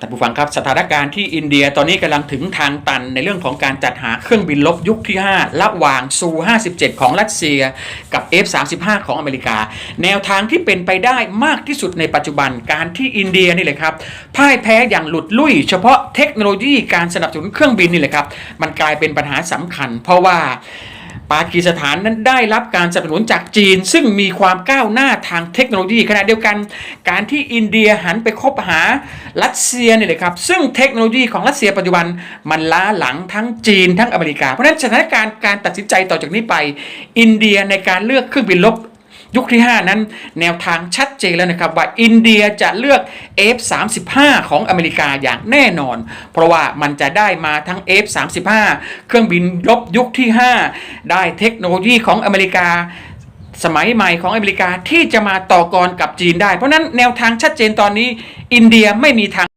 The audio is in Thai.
ท่านผู้ฟังครับสถานการณ์ที่อินเดียตอนนี้กำลังถึงทางตันในเรื่องของการจัดหาเครื่องบินลบยุคที่ 5 ระหว่างซู57 ของรัสเซียกับ F35 ของอเมริกา แนวทางที่เป็นไปได้มากที่สุดในปัจจุบันการที่อินเดียนี่เลยครับพ่ายแพ้อย่างหลุดลุ่ย เฉพาะเทคโนโลยีการสนับสนุนเครื่องบินนี่เลยครับมันกลายเป็นปัญหาสำคัญ เพราะว่า ปากีสถานนั้นได้รับการสนับสนุนจากจีน ซึ่งมีความก้าวหน้าทางเทคโนโลยีขณะเดียวกัน การที่อินเดียหันไปคบหารัสเซียเนี่ยครับซึ่งเทคโนโลยีของรัสเซียปัจจุบันมันล้าหลังทั้งจีนทั้งอเมริกา เพราะฉะนั้นสถานการณ์การตัดสินใจต่อจากนี้ไป อินเดียในการเลือกเครื่องบินรบ ยุคที่ 5 นั้น แนวทางชัดเจนแล้วนะครับว่าอินเดียจะเลือก F35 ของอเมริกาอย่างแน่นอน เพราะว่ามันจะได้มาทั้ง F35 เครื่องบินรบยุคที่ 5 ได้เทคโนโลยีของอเมริกาสมัยใหม่ของอเมริกาที่จะมาต่อกรกับจีนได้ เพราะฉะนั้นแนวทางชัดเจนตอนนี้ อินเดียไม่มีทาง